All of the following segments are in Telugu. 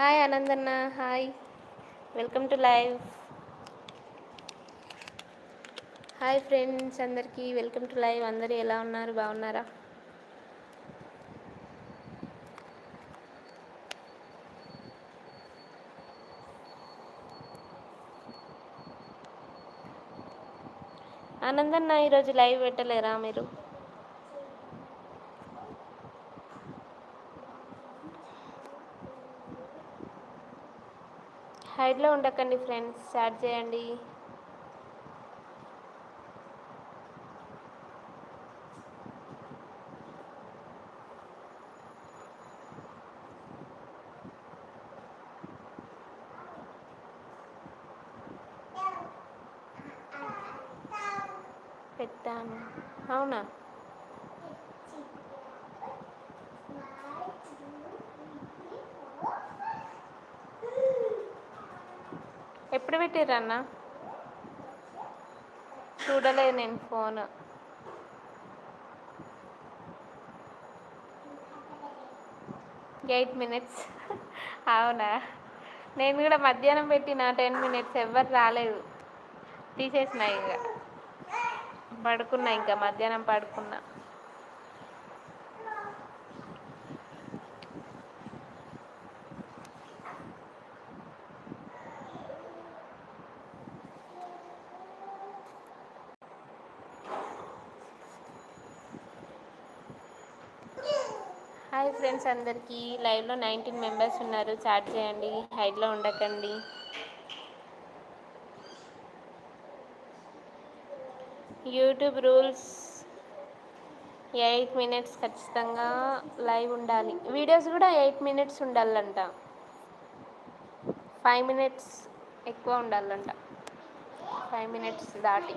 Hi ఆనందన్న hi. Welcome to live hi friends అందరికీ వెల్కమ్ టు లైవ్ అందరూ ఎలా ఉన్నారు? బాగున్నారా? ఆనందన్న ఈరోజు లైవ్ పెట్టలేరా మీరు? సైడ్లో ఉండకండి ఫ్రెండ్స్ స్టార్ట్ చేయండి. పెట్టాను. అవునా? పెట్టిర్రన్న చూడలేదు నేను ఫోన్. Eight minutes. అవునా? నేను కూడా మధ్యాహ్నం పెట్టిన టెన్ మినిట్స్ ఎవ్వరు రాలేదు. తీసేసిన ఇక పడుకున్నా ఇంకా మధ్యాహ్నం పడుకున్నా. హాయ్ ఫ్రెండ్స్ అందరికీ. లైవ్లో నైన్టీన్ మెంబర్స్ ఉన్నారు. చాట్ చేయండి. హైడ్లో ఉండకండి. యూట్యూబ్ రూల్స్ ఎయిట్ మినిట్స్ ఖచ్చితంగా లైవ్ ఉండాలి. వీడియోస్ కూడా ఎయిట్ మినిట్స్ ఉండాలంట. ఫైవ్ మినిట్స్ ఎక్కువ ఉండాలంట. ఫైవ్ మినిట్స్ దాటి.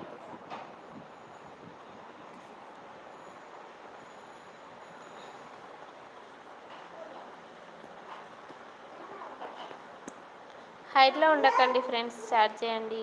హైట్లో ఉండకండి ఫ్రెండ్స్. చాట్ చేయండి.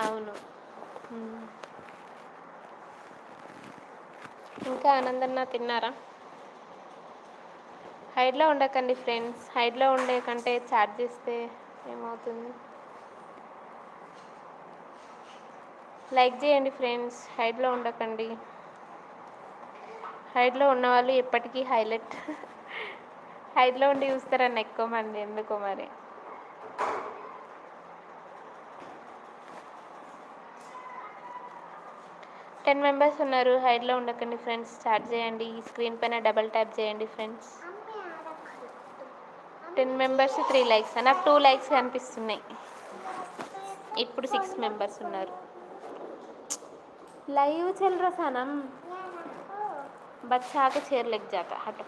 అవును. ఇంకా ఆనందన్న తిన్నారా? హైడ్లో ఉండకండి ఫ్రెండ్స్. హైడ్లో ఉండే కంటే చాట్ చేస్తే ఏమవుతుంది? లైక్ చేయండి ఫ్రెండ్స్. హైడ్లో ఉండకండి. హైడ్లో ఉన్నవాళ్ళు ఎప్పటికీ హైలైట్. హైడ్లో ఉండి చూస్తారన్న ఎక్కువ మంది. ఎందుకో మరి? టెన్ మెంబర్స్ ఉన్నారు. హైడ్లో ఉండకండి ఫ్రెండ్స్ స్టార్ట్ చేయండి. స్క్రీన్ పైన డబల్ ట్యాప్ చేయండి friends ten members three likes నాకు టూ లైక్స్ కనిపిస్తున్నాయి. ఇప్పుడు సిక్స్ మెంబర్స్ ఉన్నారు. లైవ్ చల్ సనం బచ్చాక చేర్లకి జాక. హట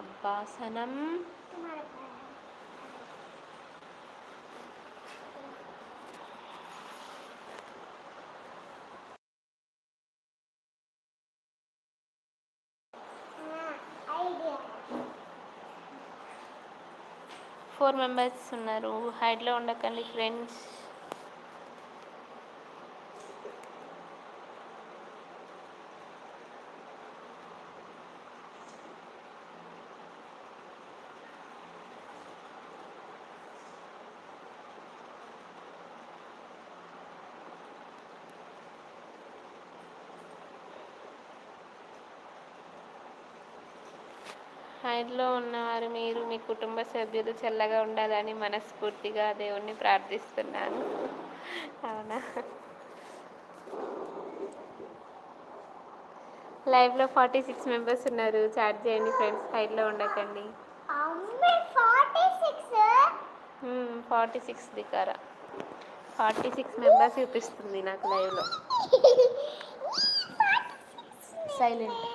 అబ్బా సనం ఫోర్ మెంబర్స్ ఉన్నారు. హైడ్లో ఉండకండి ఫ్రెండ్స్. హైడ్లో ఉన్నవారు మీరు మీ కుటుంబ సభ్యులు చల్లగా ఉండాలని మనస్ఫూర్తిగా దేవుణ్ణి ప్రార్థిస్తున్నాను. అవునా? లైవ్లో ఫార్టీ సిక్స్ మెంబర్స్ ఉన్నారు. చాట్ చేయండి ఫ్రెండ్స్ హైడ్లో ఉండకండి. ఫార్టీ సిక్స్ దికారా. ఫార్టీ సిక్స్ మెంబర్స్ చూపిస్తుంది నాకు లైవ్లో సైలెంట్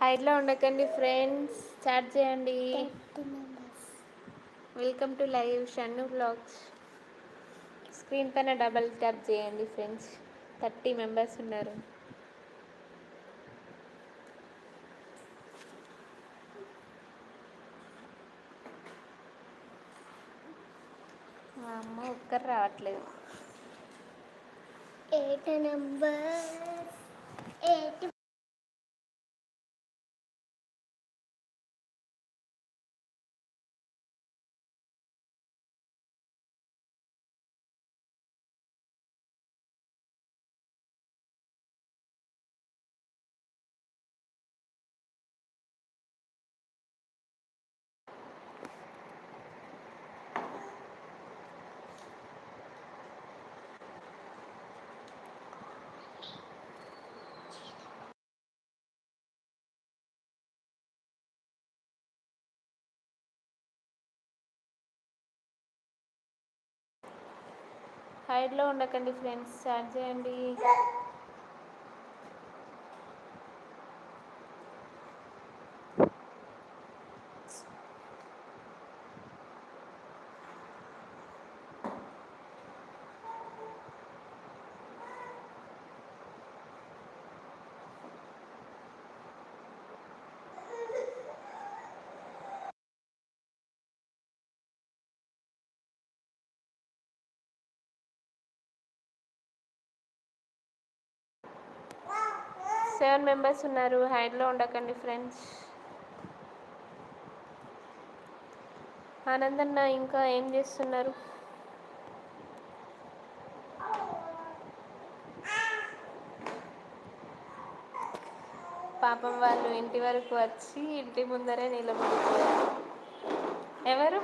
హైట్లో ఉండకండి ఫ్రెండ్స్. చాట్ చేయండి. Welcome to live Shannu blogs screen పైన డబల్ ట్యాప్ చేయండి ఫ్రెండ్స్ థర్టీ మెంబర్స్ ఉన్నారు. మా అమ్మ ఒక్కరు రావట్లేదు. ఎయిట్ నెంబర్ ఎయిట్ హైడ్లో ఉండకండి ఫ్రెండ్స్. చాట్ చేయండి. సెవెన్ మెంబర్స్ ఉన్నారు. హైడ్లో ఉండకండి ఫ్రెండ్స్. ఆనందన్న ఇంకా ఏం చేస్తున్నారు? పాపం వాళ్ళు ఇంటి వరకు వచ్చి ఇంటి ముందరే నిలబడిపోయారు. ఎవరు?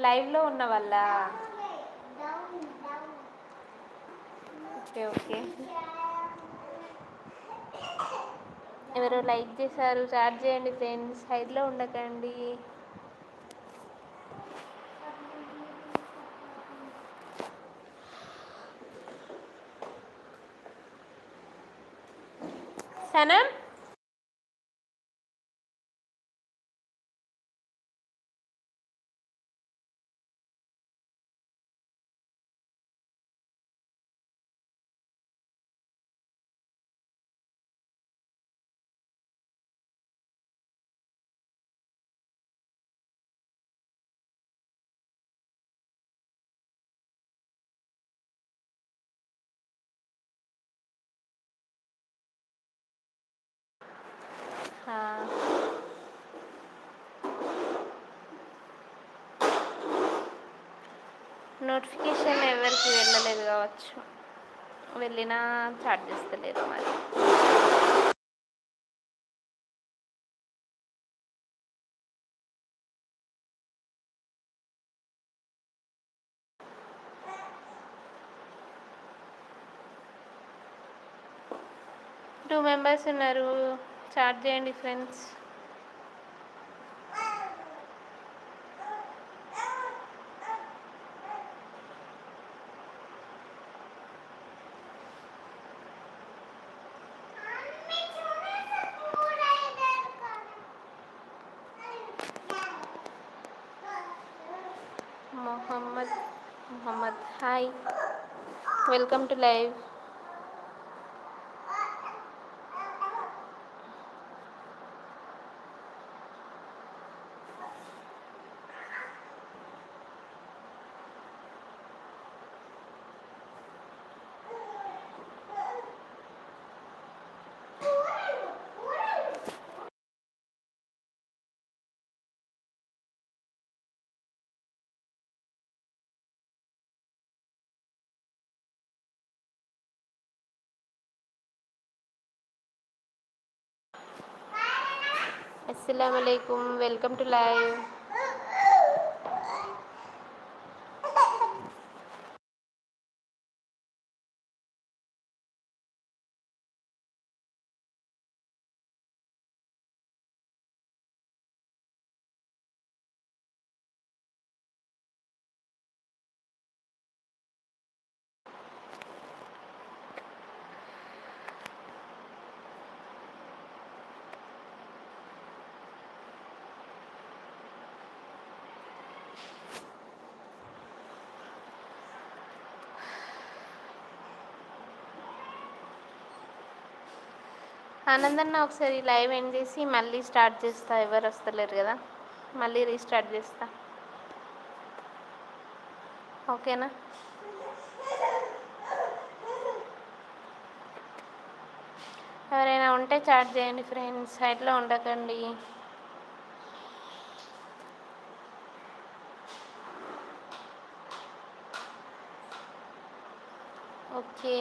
లైవ్లో ఉన్న వాళ్ళ? Okay okay. ఎవరో లైక్ చేశారు షేర్ చేయండి ఫ్రెండ్స్. హైడ్లో ఉండకండి. సనా నోటిఫికేషన్ ఎవరికి వెళ్ళలేదు కావచ్చు. వెళ్ళినా చాట్ చేస్తలేదు మరి. టూ మెంబర్స్ ఉన్నారు. చాట్ చేయండి friends Mohammed hi welcome to live అస్సలం అయికుం వెల్కమ్ టు ఆనందన్న ఒకసారి లైవ్ ఎండ్ చేసి మళ్ళీ స్టార్ట్ చేస్తా ఎవరు వస్తలేరు కదా. మళ్ళీ రీస్టార్ట్ చేస్తా. ఓకేనా? ఎవరైనా ఉంటే చాట్ చేయండి ఫ్రెండ్స్ సైట్లో ఉండకండి. ఓకే.